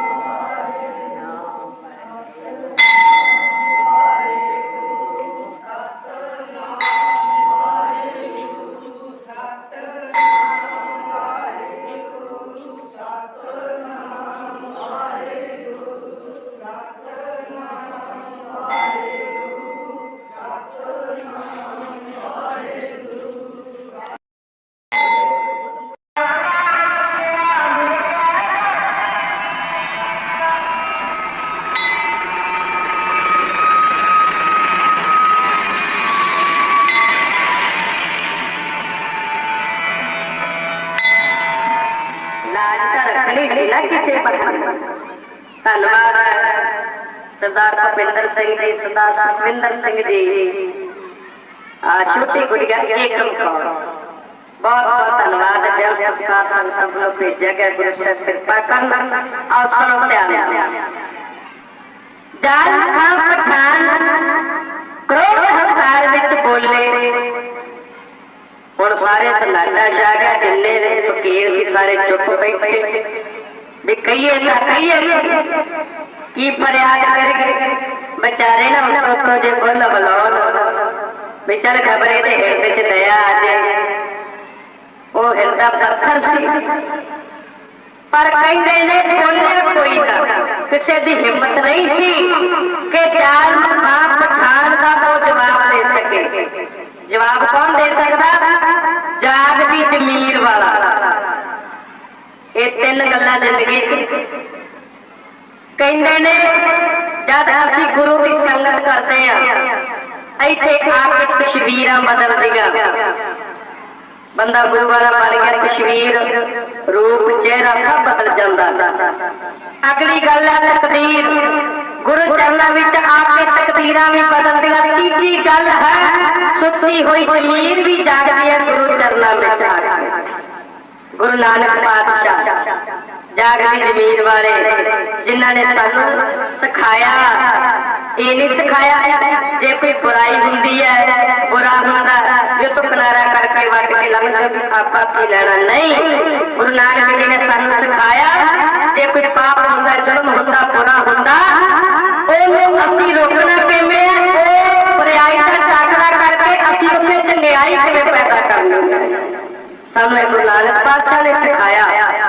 Oh, ਤਾਂ ਰੱਖਣੀ ਸੀ ਨਾ ਕਿਸੇ ਪਰ ਧੰਨਵਾਦ ਸਰਦਾਰ ਭਪਿੰਦਰ ਸਿੰਘ ਜੀ ਸਰਦਾਰ ਸੁਖਵਿੰਦਰ ਸਿੰਘ ਜੀ ਆ ਛੋਟੀ ਗੁੜੀਆ ਏਕਮ ਕੌਰ ਬਹੁਤ ਬਹੁਤ ਧੰਨਵਾਦ ਹੈ ਬਿਆਨ ਸਤਿਕਾਰ ਸੰਗਤਾਂ ਵੱਲੋਂ ਭੇਜਿਆ ਗਿਆ ਗੁਰੂ ਸਾਹਿਬ ਕਿਰਪਾ ਕਰਨ ਆਓ ਸੁਣੋ ਧਿਆਨ ਜਾਨ ਖਾਂ ਪਠਾਨ ਕ੍ਰੋਧ ਹੰਕਾਰ ਵਿੱਚ ਬੋਲੇ ਹੁਣ ਸਾਰੇ ਸਨਾਡਾ ਛਾ ਗਿਆ ਜਿੰਨੇ ਦੇ ਫਕੀਰ ਸੀ ਸਾਰੇ ਚੁੱਪ ਬੈਠੇ ਵੀ ਕਹੀਏ ਤਾਂ ਕਹੀਏ ਕੀ ਫਰਿਆਦ ਕਰਕੇ ਵਿਚਾਰੇ ਨਾ ਉਹਨਾਂ ਉੱਤੋਂ ਜੇ ਬੋਲ ਬਲਾਉਣ। ਵਿਚਾਰ ਖਬਰੇ ਤੇ ਹਿਰਦੇ ਚ ਦਇਆ ਆ ਜੇ। ਉਹ ਹਿਰਦਾ ਪੱਥਰ ਸੀ। ਪਰ ਕਹਿੰਦੇ ਨੇ ਬੋਲਿਆ ਕੋਈ ਨਾ। ਕਿਸੇ ਦੀ ਹਿੰਮਤ ਨਹੀਂ ਸੀ ਕਿ ਚਾਰ ਮਾਂ ਪਠਾਨ ਦਾ ਉਹ ਜਵਾਬ ਦੇ ਸਕੇ। ਜਵਾਬ ਕੌਣ ਦੇ ਸਕਦਾ? ਜਾਗ ਦੀ ਜ਼ਮੀਰ ਵਾਲਾ। ਤਿੰਨ ਗੱਲਾਂ ਜ਼ਿੰਦਗੀ 'ਚ। ਕਹਿੰਦੇ ਨੇ, ਜਦ ਅਸੀਂ ਗੁਰੂ ਦੀ ਸੰਗਤ ਕਰਦੇ ਆ, ਇੱਥੇ ਆ ਕੇ ਤਸਵੀਰਾਂ ਬਦਲਦੀਆਂ। ਬੰਦਾ ਗੁਰੂ ਵਾਲਾ ਬਣ ਗਿਆ ਤਸਵੀਰ ਰੂਪ, ਚਿਹਰਾ ਸਭ ਬਦਲ ਜਾਂਦਾ। ਅਗਲੀ ਗੱਲ ਹੈ ਤਕਦੀਰ। ਗੁਰੂ ਚਰਨਾਂ ਵਿੱਚ ਆ ਕੇ ਤਕਦੀਰਾਂ ਵੀ ਬਦਲਦੀਆਂ। ਤੀਜੀ ਗੱਲ ਹੈ, ਸੁੱਤੀ ਹੋਈ ਜ਼ਮੀਰ ਵੀ ਜਾਗਦੀ ਹੈ ਗੁਰੂ ਚਰਨਾਂ ਵਿੱਚ ਆ ਕੇ। ਗੁਰੂ ਨਾਨਕ ਪਾਤਸ਼ਾਹ, ਜਾਗਦੀ ਜ਼ਮੀਰ ਵਾਲੇ, ਜਿਨ੍ਹਾਂ ਨੇ ਸਾਨੂੰ ਸਿਖਾਇਆ। ਇਹ ਨਹੀਂ ਸਿਖਾਇਆ ਜੇ ਕੋਈ ਬੁਰਾਈ ਹੁੰਦੀ ਹੈ, ਬੁਰਾ ਹੁੰਦਾ ਜੇ ਤੂੰ ਕਿਨਾਰਾ ਕਰਕੇ ਵੱਟ ਕੇ ਲੰਘ ਜਾ ਆਪਾਂ ਕੀ ਲੈਣਾ? ਨਹੀਂ। ਗੁਰੂ ਨਾਨਕ ਜੀ ਨੇ ਸਾਨੂੰ ਸਿਖਾਇਆ, ਜੇ ਕੋਈ ਪਾਪ ਹੁੰਦਾ, ਜ਼ੁਲਮ ਹੁੰਦਾ, ਬੁਰਾ ਹੁੰਦਾ, ਉਹਨੂੰ ਅਸੀਂ ਰੋਕਣਾ ਕਿਵੇਂ ਹੈ? ਉਹ ਟਾਕਰਾ ਕਰਕੇ ਅਸੀਂ ਉੱਥੇ ਚੰਗਿਆਈ ਕਿਵੇਂ ਸਾਨੂੰ ਗੁਰੂ ਨਾਨਕ ਪਾਤਸ਼ਾਹ ਨੇ ਸਿਖਾਇਆ।